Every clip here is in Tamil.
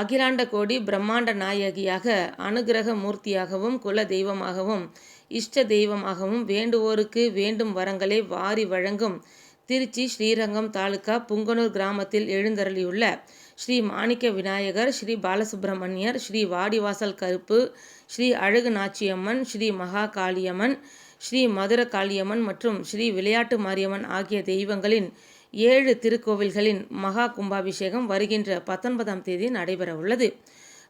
அகிலாண்ட கோடி பிரம்மாண்ட நாயகியாக அனுகிரக மூர்த்தியாகவும் குல தெய்வமாகவும் இஷ்ட தெய்வமாகவும் வேண்டுவோருக்கு வேண்டும் வரங்களை வாரி வழங்கும் திருச்சி ஸ்ரீரங்கம் தாலுகா புங்கனூர் கிராமத்தில் எழுந்தருளியுள்ள ஸ்ரீ மாணிக்க விநாயகர் ஸ்ரீ பாலசுப்பிரமணியர் ஸ்ரீ வாடிவாசல் கருப்பு ஸ்ரீ அழகு நாச்சியம்மன் ஸ்ரீ மகா காளியம்மன் ஸ்ரீ மதுர காளியம்மன் மற்றும் ஸ்ரீ விளையாட்டு மாரியம்மன் ஆகிய தெய்வங்களின் ஏழு திருக்கோவில்களின் மகா கும்பாபிஷேகம் வருகின்ற பத்தொன்பதாம் தேதி நடைபெற உள்ளது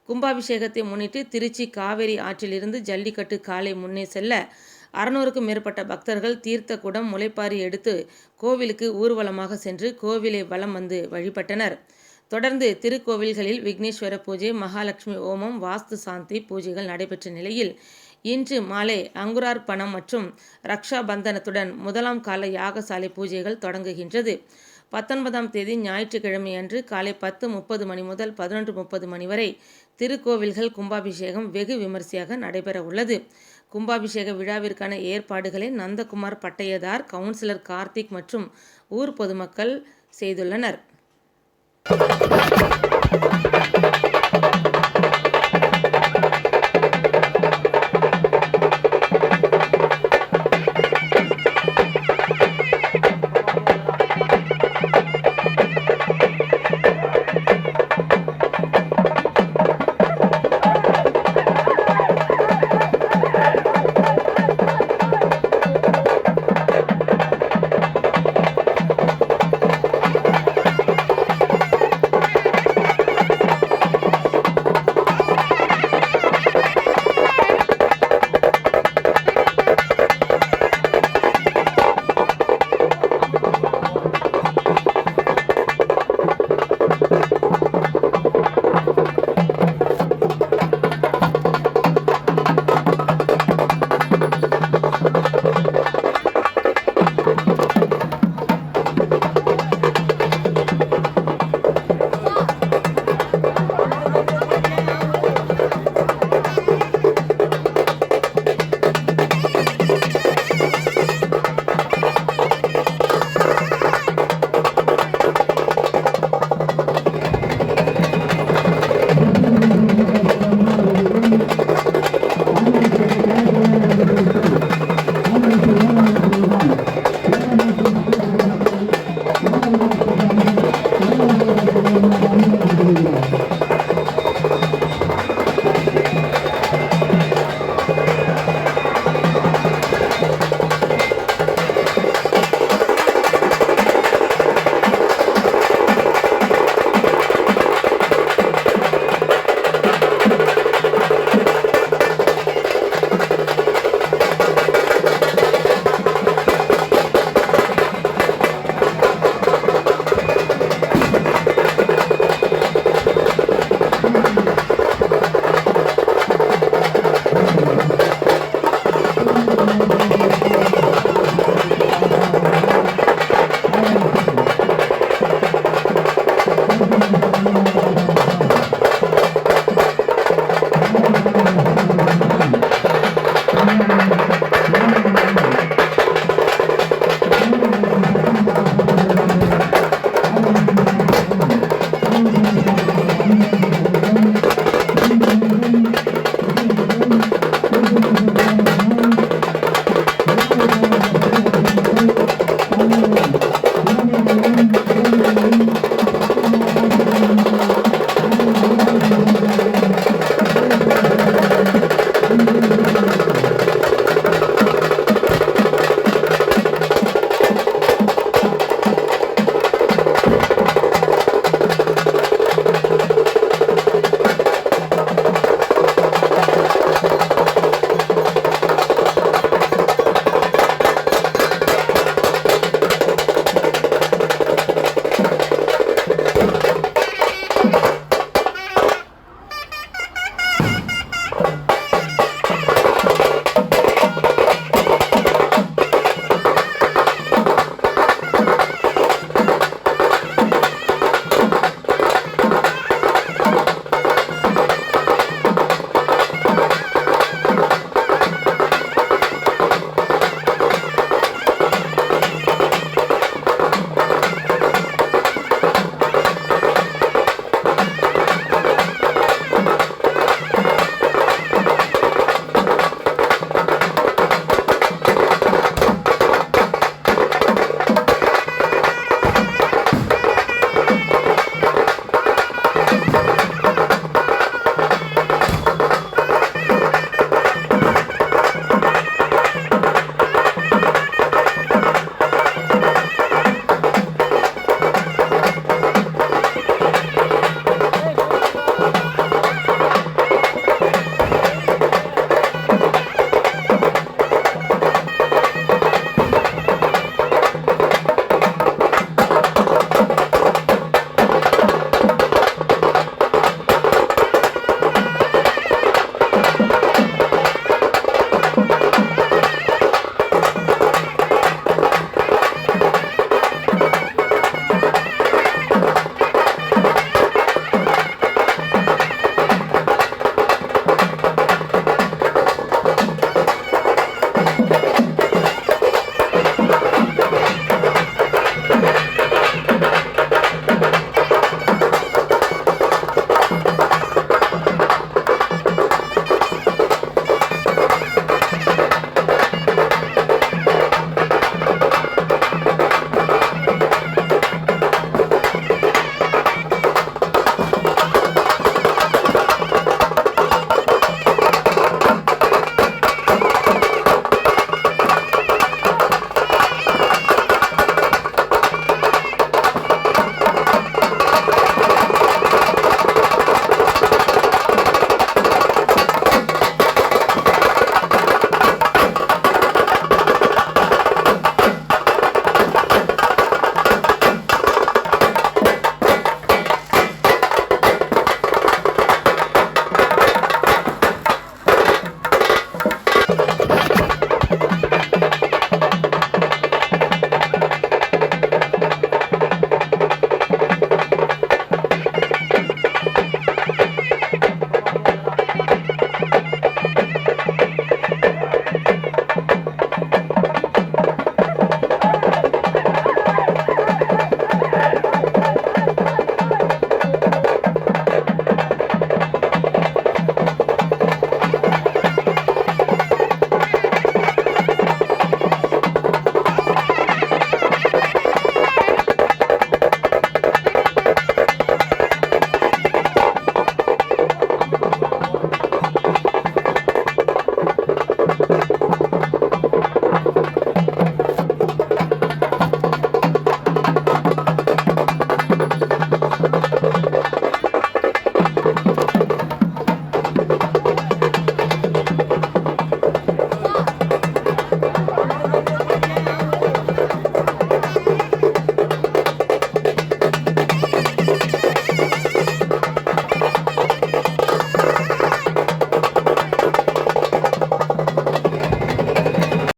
கும்பாபிஷேகத்தை முன்னிட்டு திருச்சி காவேரி ஆற்றிலிருந்து ஜல்லிக்கட்டு காலை முன்னே செல்ல அறுநூறுக்கும் மேற்பட்ட பக்தர்கள் தீர்த்த குடம் முளைப்பாரி எடுத்து கோவிலுக்கு ஊர்வலமாக சென்று கோவிலை வலம் வந்து வழிபட்டனர். தொடர்ந்து திருக்கோவில்களில் விக்னேஸ்வர பூஜை மகாலட்சுமி ஓமம் வாஸ்து சாந்தி பூஜைகள் நடைபெற்ற நிலையில் இன்று மாலை அங்குரார்ப்பணம் மற்றும் ரக்ஷா பந்தனத்துடன் முதலாம் கால யாகசாலை பூஜைகள் தொடங்குகின்றது. பத்தொன்பதாம் தேதி ஞாயிற்றுக்கிழமை அன்று காலை பத்து முப்பது மணி முதல் பதினொன்று முப்பது மணி வரை திருக்கோவில்கள் கும்பாபிஷேகம் வெகு விமரிசையாக நடைபெற உள்ளது கும்பாபிஷேக விழாவிற்கான ஏற்பாடுகளை நந்தகுமார் பட்டையதார் கவுன்சிலர் கார்த்திக் மற்றும் ஊர் பொதுமக்கள் செய்துள்ளனர்.